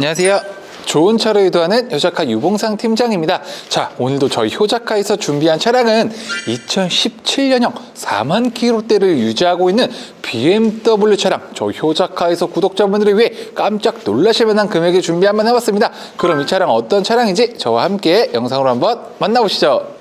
안녕하세요. 좋은 차를 유도하는 효자카 유봉상 팀장입니다. 자, 오늘도 저희 효자카에서 준비한 차량은 2017년형 4만 킬로대를 유지하고 있는 BMW 차량. 저희 효자카에서 구독자분들을 위해 깜짝 놀라실 만한 금액에 준비 한번 해봤습니다. 그럼 이 차량 어떤 차량인지 저와 함께 영상으로 한번 만나보시죠.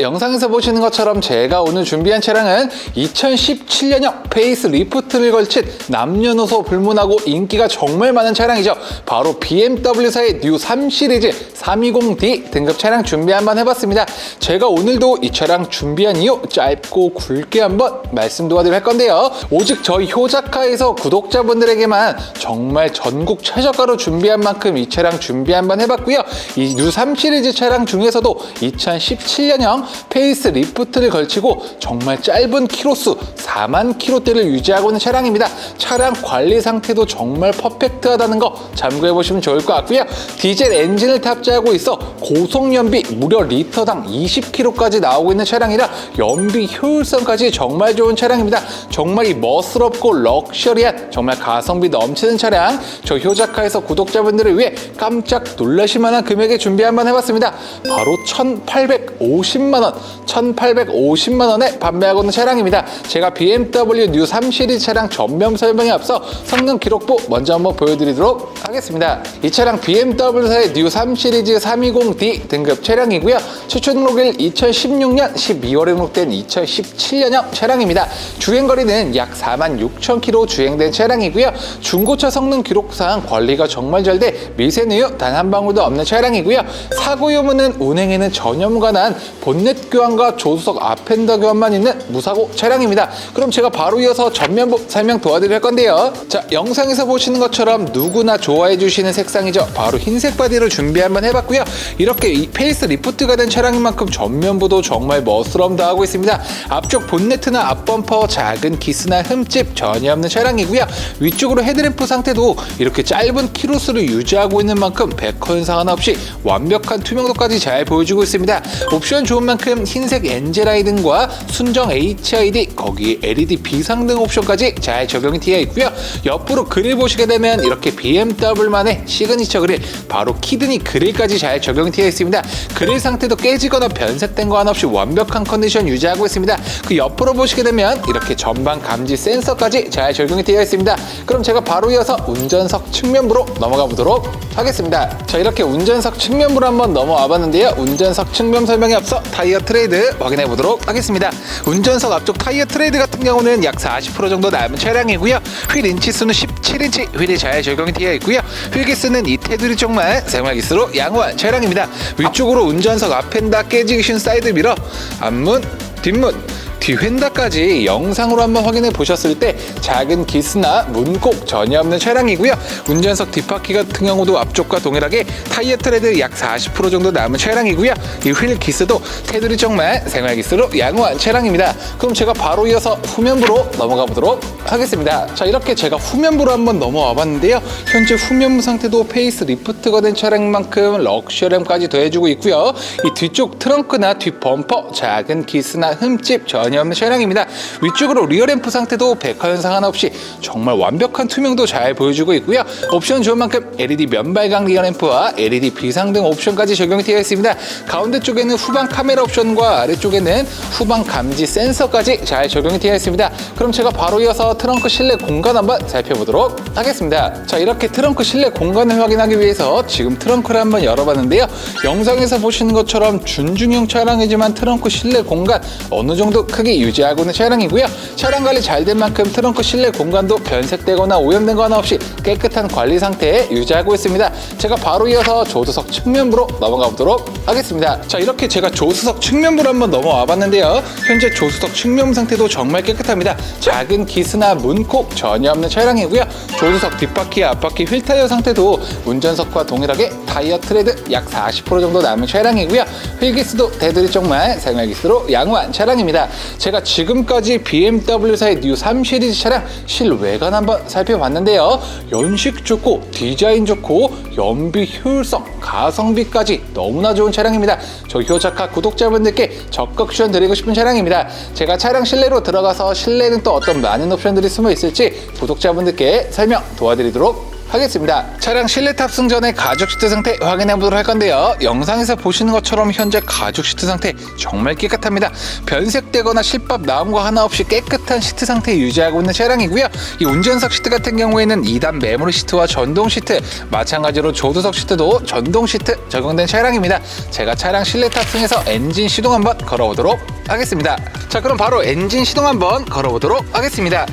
영상에서 보시는 것처럼 제가 오늘 준비한 차량은 2017년형 페이스 리프트를 걸친 남녀노소 불문하고 인기가 정말 많은 차량이죠. 바로 BMW사의 뉴 3 시리즈 320D 등급 차량 준비 한번 해봤습니다. 제가 오늘도 이 차량 준비한 이유 짧고 굵게 한번 말씀 도와드릴 할 건데요. 오직 저희 효자카에서 구독자분들에게만 정말 전국 최저가로 준비한 만큼 이 차량 준비 한번 해봤고요. 이 뉴 3 시리즈 차량 중에서도 2017년형 페이스 리프트를 걸치고 정말 짧은 키로수 4만 킬로대를 유지하고 있는 차량입니다. 차량 관리 상태도 정말 퍼펙트하다는 거 참고해 보시면 좋을 것 같고요. 디젤 엔진을 탑재하고 있어 고속 연비 무려 리터당 20km까지 나오고 있는 차량이라 연비 효율성까지 정말 좋은 차량입니다. 정말 이 멋스럽고 럭셔리한 정말 가성비 넘치는 차량 저 효자카에서 구독자분들을 위해 깜짝 놀라실 만한 금액에 준비 한번 해봤습니다. 바로 1,850만 원, 1,850만 원에 판매하고 있는 차량입니다. 제가 BMW 뉴 3 시리즈 차량 전면 설명에 앞서 성능 기록부 먼저 한번 보여드리도록 하겠습니다. 이 차량 BMW사의 뉴 3 시리즈 320D 등급 차량이고요. 최초 등록일 2016년 12월에 등록된 2017년형 차량입니다. 주행거리는 약 4만 6천 킬로 주행된 차량이고요. 중고차 성능 기록상 관리가 정말 잘 돼 미세누유 단 한 방울도 없는 차량이고요. 사고 유무는 운행에는 전혀 무관한 본넷 교환과 조수석 앞핸더 교환만 있는 무사고 차량입니다. 그럼 제가 바로 이어서 전면부 설명 도와드릴 건데요. 자, 영상에서 보시는 것처럼 누구나 좋아해 주시는 색상이죠. 바로 흰색 바디를 준비 한번 해봤고요. 이렇게 이 페이스 리프트가 된 차량인 만큼 전면부도 정말 멋스러움 더하고 있습니다. 앞쪽 본네트나 앞범퍼 작은 기스나 흠집 전혀 없는 차량이고요. 위쪽으로 헤드램프 상태도 이렇게 짧은 키로수를 유지하고 있는 만큼 백허 현상 하나 없이 완벽한 투명도까지 잘 보여주고 있습니다. 옵션 좋은 만큼 흰색 엔젤 등과 순정 HID 거기 LED 비상등 옵션까지 잘 적용이 되어 있고요. 옆으로 그릴 보시게 되면 이렇게 BMW만의 시그니처 그릴 바로 키드니 그릴까지 잘 적용이 되어 있습니다. 그릴 상태도 깨지거나 변색된 거 하나 없이 완벽한 컨디션 유지하고 있습니다. 그 옆으로 보시게 되면 이렇게 전방 감지 센서까지 잘 적용이 되어 있습니다. 그럼 제가 바로 이어서 운전석 측면부로 넘어가 보도록 하겠습니다. 자 이렇게 운전석 측면부로 한번 넘어와 봤는데요. 운전석 측면 설명에 앞서 타이어 트레이드 확인해 보도록 하겠습니다. 운전석 앞쪽 타이어 트레이드 같은 경우는 약 40% 정도 남은 차량이고요. 휠 인치 수는 17인치 휠이 잘 적용이 되어 있고요. 휠 기스는 이 테두리 쪽만 생활 기스로 양호한 차량입니다. 위쪽으로 운전석 앞엔다 깨지기 쉬운 사이드 미러, 앞문, 뒷문 뒤휀다까지 영상으로 한번 확인해 보셨을 때 작은 기스나 문콕 전혀 없는 차량이고요. 운전석 뒷바퀴 같은 경우도 앞쪽과 동일하게 타이어 트레드 약 40% 정도 남은 차량이고요. 이 휠 기스도 테두리 쪽만 생활 기스로 양호한 차량입니다. 그럼 제가 바로 이어서 후면부로 넘어가 보도록 하겠습니다. 자 이렇게 제가 후면부로 한번 넘어와 봤는데요. 현재 후면부 상태도 페이스 리프트가 된 차량만큼 럭셔리함까지 더해주고 있고요. 이 뒤쪽 트렁크나 뒷 범퍼 작은 기스나 흠집 전혀 없는 차량입니다. 위쪽으로 리어 램프 상태도 백화 현상 하나 없이 정말 완벽한 투명도 잘 보여주고 있고요. 옵션 좋은 만큼 LED 면발광 리어 램프와 LED 비상 등 옵션까지 적용이 되어 있습니다. 가운데 쪽에는 후방 카메라 옵션과 아래쪽에는 후방 감지 센서까지 잘 적용이 되어 있습니다. 그럼 제가 바로 이어서 트렁크 실내 공간 한번 살펴보도록 하겠습니다. 자 이렇게 트렁크 실내 공간을 확인하기 위해서 지금 트렁크를 한번 열어봤는데요. 영상에서 보시는 것처럼 준중형 차량이지만 트렁크 실내 공간 어느 정도 크게 유지하고 있는 차량이고요. 차량 관리 잘 된 만큼 트렁크 실내 공간도 변색되거나 오염된 거 하나 없이 깨끗한 관리 상태에 유지하고 있습니다. 제가 바로 이어서 조수석 측면부로 넘어가 보도록 하겠습니다. 자 이렇게 제가 조수석 측면부로 한번 넘어와 봤는데요. 현재 조수석 측면 상태도 정말 깨끗합니다. 작은 기스나 문콕 전혀 없는 차량이고요. 조수석 뒷바퀴 앞바퀴 휠 타이어 상태도 운전석과 동일하게 타이어 트레드 약 40% 정도 남은 차량이고요. 휠기스도 테두리 쪽만 생활기스로 양호한 차량입니다. 제가 지금까지 BMW사의 뉴 3 시리즈 차량 실외관 한번 살펴봤는데요. 연식 좋고 디자인 좋고 연비 효율성, 가성비까지 너무나 좋은 차량입니다. 저 효자카 구독자분들께 적극 추천드리고 싶은 차량입니다. 제가 차량 실내로 들어가서 실내는 또 어떤 많은 옵션들이 숨어 있을지 구독자분들께 설명 도와드리도록 하겠습니다. 차량 실내 탑승 전에 가죽 시트 상태 확인해 보도록 할 건데요. 영상에서 보시는 것처럼 현재 가죽 시트 상태 정말 깨끗합니다. 변색되거나 실밥 거 하나 없이 깨끗한 시트 상태 유지하고 있는 차량이고요. 이 운전석 시트 같은 경우에는 2단 메모리 시트와 전동 시트, 마찬가지로 조수석 시트도 전동 시트 적용된 차량입니다. 제가 차량 실내 탑승해서 엔진 시동 한번 걸어보도록 하겠습니다. 자, 그럼 바로 엔진 시동 한번 걸어보도록 하겠습니다.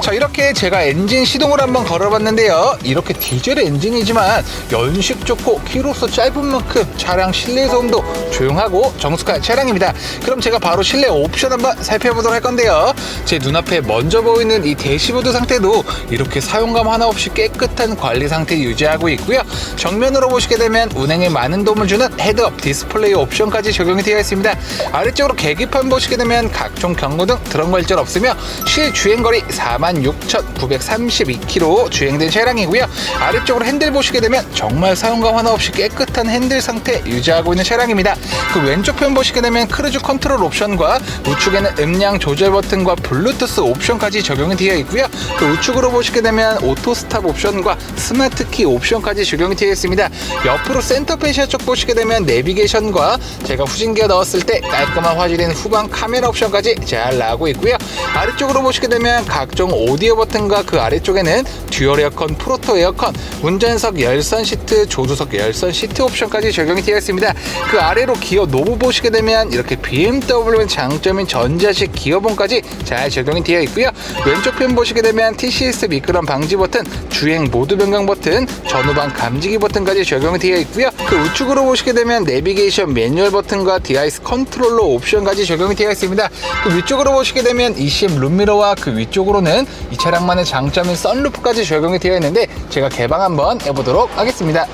자 이렇게 제가 엔진 시동을 한번 걸어봤는데요. 이렇게 디젤 엔진이지만 연식 좋고 키로수 짧은 만큼 차량 실내 소음도 조용하고 정숙한 차량입니다. 그럼 제가 바로 실내 옵션 한번 살펴보도록 할 건데요. 제 눈앞에 먼저 보이는 이 대시보드 상태도 이렇게 사용감 하나 없이 깨끗한 관리 상태 유지하고 있고요. 정면으로 보시게 되면 운행에 많은 도움을 주는 헤드업 디스플레이 옵션까지 적용이 되어 있습니다. 아래쪽으로 계기판 보시게 되면 각종 경고등 드럼 걸절 없으며 실주행거리 46,932km 주행된 차량이고요. 아래쪽으로 핸들 보시게 되면 정말 사용감 하나 없이 깨끗한 핸들 상태 유지하고 있는 차량입니다. 그 왼쪽 편 보시게 되면 크루즈 컨트롤 옵션과 우측에는 음량 조절 버튼과 블루투스 옵션까지 적용이 되어 있고요. 그 우측으로 보시게 되면 오토 스탑 옵션과 스마트 키 옵션까지 적용이 되어 있습니다. 옆으로 센터 페시아 쪽 보시게 되면 내비게이션과 제가 후진기어 넣었을 때 깔끔한 화질인 후방 카메라 옵션까지 잘 나오고 있고요. 아래쪽으로 보시게 되면 각종 오디오 버튼과 그 아래쪽에는 듀얼 에어컨, 프로토 에어컨, 운전석 열선 시트, 조수석 열선 시트 옵션까지 적용이 되어 있습니다. 그 아래로 기어 노브 보시게 되면 이렇게 BMW 장점인 전자식 기어봉까지 잘 적용이 되어 있고요. 왼쪽 편 보시게 되면 TCS 미끄럼 방지 버튼, 주행 모드 변경 버튼, 전후방 감지기 버튼까지 적용이 되어 있고요. 그 우측으로 보시게 되면 내비게이션 매뉴얼 버튼과 디아이스 컨트롤러 옵션까지 적용이 되어 있습니다. 그 위쪽으로 보시게 되면 ECM 룸미러와 그 위쪽으로는 이 차량만의 장점인 썬루프까지 적용이 되어 있는데 제가 개방 한번 해보도록 하겠습니다.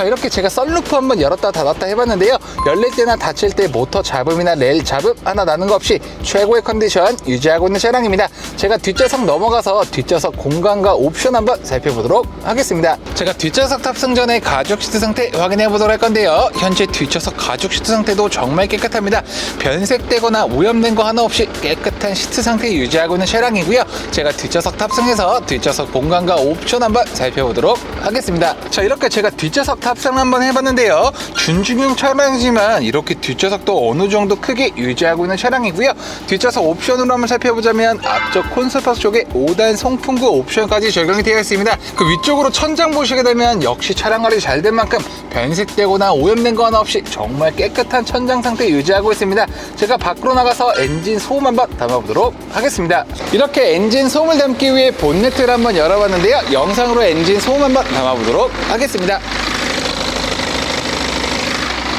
자 이렇게 제가 썬루프 한번 열었다 닫았다 해봤는데요. 열릴 때나 닫힐 때 모터 잡음이나 렐 잡음 하나 나는 거 없이 최고의 컨디션 유지하고 있는 차량입니다. 제가 뒷좌석 넘어가서 뒷좌석 공간과 옵션 한번 살펴보도록 하겠습니다. 제가 뒷좌석 탑승 전에 가죽 시트 상태 확인해 보도록 할 건데요. 현재 뒷좌석 가죽 시트 상태도 정말 깨끗합니다. 변색되거나 오염된 거 하나 없이 깨끗한 시트 상태 유지하고 있는 차량이고요. 제가 뒷좌석 탑승해서 뒷좌석 공간과 옵션 한번 살펴보도록 하겠습니다. 자 이렇게 제가 뒷좌석 탑승 한번 해봤는데요. 준중형 차량이지만 이렇게 뒷좌석도 어느 정도 크게 유지하고 있는 차량이고요. 뒷좌석 옵션으로 한번 살펴보자면 앞쪽 콘솔파 쪽에 5단 송풍구 옵션까지 적용이 되어 있습니다. 그 위쪽으로 천장 보시게 되면 역시 차량 관리 잘 된 만큼 변색되거나 오염된 거 하나 없이 정말 깨끗한 천장 상태 유지하고 있습니다. 제가 밖으로 나가서 엔진 소음 한번 담아보도록 하겠습니다. 이렇게 엔진 소음을 담기 위해 본네트를 한번 열어봤는데요. 영상으로 엔진 소음 한번 담아보도록 하겠습니다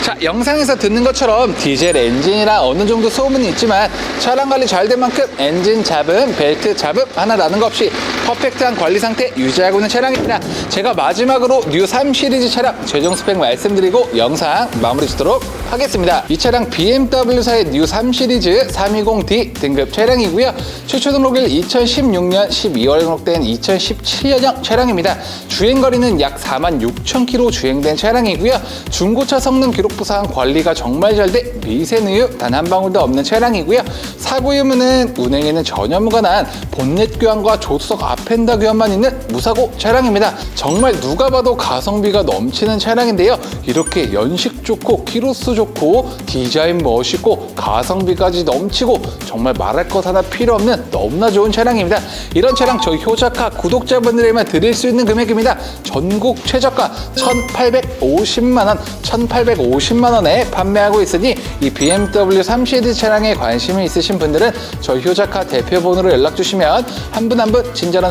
자, 영상에서 듣는 것처럼 디젤 엔진이라 어느 정도 소음은 있지만 차량 관리 잘 된 만큼 엔진 잡음, 벨트 잡음 하나 나는 거 없이 퍼펙트한 관리 상태 유지하고 있는 차량입니다. 제가 마지막으로 뉴 3 시리즈 차량 최종 스펙 말씀드리고 영상 마무리 짓도록 하겠습니다. 이 차량 BMW사의 뉴 3 시리즈 320D 등급 차량이고요. 최초 등록일 2016년 12월에 등록된 2017년형 차량입니다. 주행거리는 약 4만 6천 킬로 주행된 차량이고요. 중고차 성능 기록부상 관리가 정말 잘 돼 미세누유 단 한 방울도 없는 차량이고요. 사고 유무는 운행에는 전혀 무관한 본넷 교환과 조수석 앞 엔더 교환만 있는 무사고 차량입니다. 정말 누가 봐도 가성비가 넘치는 차량인데요. 이렇게 연식 좋고 키로수 좋고 디자인 멋있고 가성비까지 넘치고 정말 말할 것 하나 필요 없는 너무나 좋은 차량입니다. 이런 차량 저희 효자카 구독자분들에만 드릴 수 있는 금액입니다. 전국 최저가 1,850만 원, 1,850만 원에 판매하고 있으니 이 BMW 3 시리즈 차량에 관심이 있으신 분들은 저희 효자카 대표번호로 연락 주시면 한 분 한 분 친절한